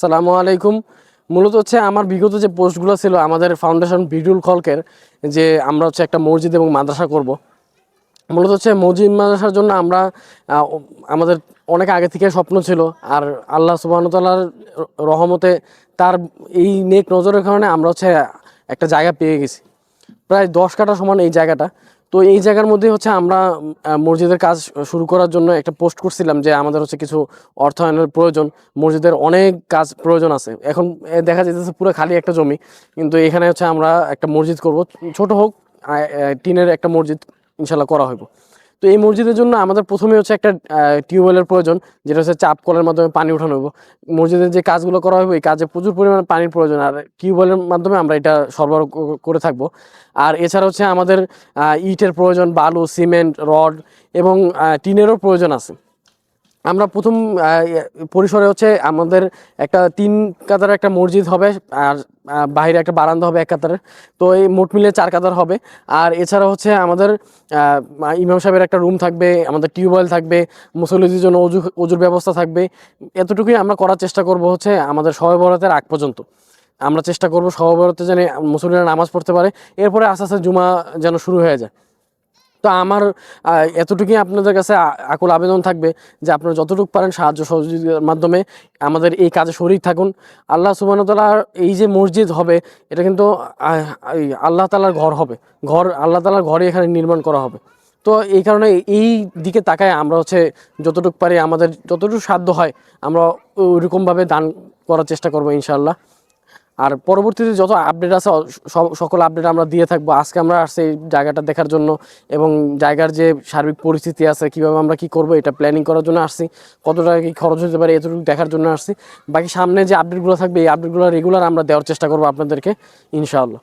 সালামু আলাইকুম। মূলত হচ্ছে আমার বিগত যে পোস্টগুলো ছিল, আমাদের ফাউন্ডেশন বিডুল খলকের যে আমরা হচ্ছে একটা মসজিদ এবং মাদ্রাসা করব। মূলত হচ্ছে মসজিদ মাদ্রাসার জন্য আমরা আমাদের অনেক আগে থেকে স্বপ্ন ছিল, আর আল্লাহ সুবাহতাল্লার রহমতে তার এই নেক নজরের কারণে আমরা হচ্ছে একটা জায়গা পেয়ে গেছি। প্রায় দশ কাঠা সমান এই জায়গাটা। তো এই জায়গার মধ্যে হচ্ছে আমরা মসজিদের কাজ শুরু করার জন্য একটা পোস্ট করছিলাম যে আমাদের হচ্ছে কিছু অর্থায়নের প্রয়োজন। মসজিদের অনেক কাজ প্রয়োজন আছে। এখন দেখা যেতেছে পুরো খালি একটা জমি, কিন্তু এখানে হচ্ছে আমরা একটা মসজিদ করব। ছোট হোক টিনের একটা মসজিদ ইনশাল্লাহ করা হইব। তো এই মসজিদের জন্য আমাদের প্রথমে হচ্ছে একটা টিউবওয়েলের প্রয়োজন, যেটা হচ্ছে চাপ কলের মাধ্যমে পানি উঠানো হব মসজিদের যে কাজগুলো করা হবে এই কাজে প্রচুর পরিমাণে পানির প্রয়োজন, আর টিউবওয়েলের মাধ্যমে আমরা এটা সরবরাহ করে থাকব। আর এছাড়া হচ্ছে আমাদের ইটের প্রয়োজন, বালু, সিমেন্ট, রড এবং টিনেরও প্রয়োজন আছে। আমরা প্রথম পরিসরে হচ্ছে আমাদের একটা তিন কাতার একটা মসজিদ হবে, আর বাইরে একটা বারান্দা হবে এক কাতারের। তো এই মোট মিলে চার কাতার হবে। আর এছাড়া হচ্ছে আমাদের ইমাম সাহেবের একটা রুম থাকবে, আমাদের টিউবওয়েল থাকবে, মুসল্লিদের জন্য অজু অজুর ব্যবস্থা থাকবে। এতটুকুই আমরা করার চেষ্টা করব হচ্ছে আমাদের সবাই আগ পর্যন্ত। আমরা চেষ্টা করব সবাই বরাতে যেন মুসল্লিরা নামাজ পড়তে পারে। এরপরে আস্তে আস্তে জুমা যেন শুরু হয়ে যায়। তো আমার এতটুকুই আপনাদের কাছে আকুল আবেদন থাকবে যে আপনারা যতটুকু পারেন সাহায্য সহযোগিতার মাধ্যমে আমাদের এই কাজে শরিক থাকুন। আল্লাহ সুবাহতালার এই যে মসজিদ হবে, এটা কিন্তু আল্লাহ তালার ঘর হবে। ঘর, আল্লাহ তালার ঘরে এখানে নির্মাণ করা হবে। তো এই কারণে এই দিকে তাকায় আমরা হচ্ছে যতটুকু পারি আমাদের, যতটুকু সাধ্য হয়, আমরা ওইরকমভাবে দান করার চেষ্টা করব ইনশাল্লাহ আর পরবর্তীতে যত আপডেট আছে সকল আপডেট আমরা দিয়ে থাকব। আজকে আমরা আসছি এই জায়গাটা দেখার জন্য এবং জায়গার যে সার্বিক পরিস্থিতি আছে, কীভাবে আমরা কি করব, এটা প্ল্যানিং করার জন্য আসছি। কত টাকা কী খরচ হতে পারে, এতটুকু দেখার জন্য আসছি। বাকি সামনে যে আপডেটগুলো থাকবে, এই আপডেটগুলো রেগুলার আমরা দেওয়ার চেষ্টা করব আপনাদেরকে, ইনশাআল্লাহ।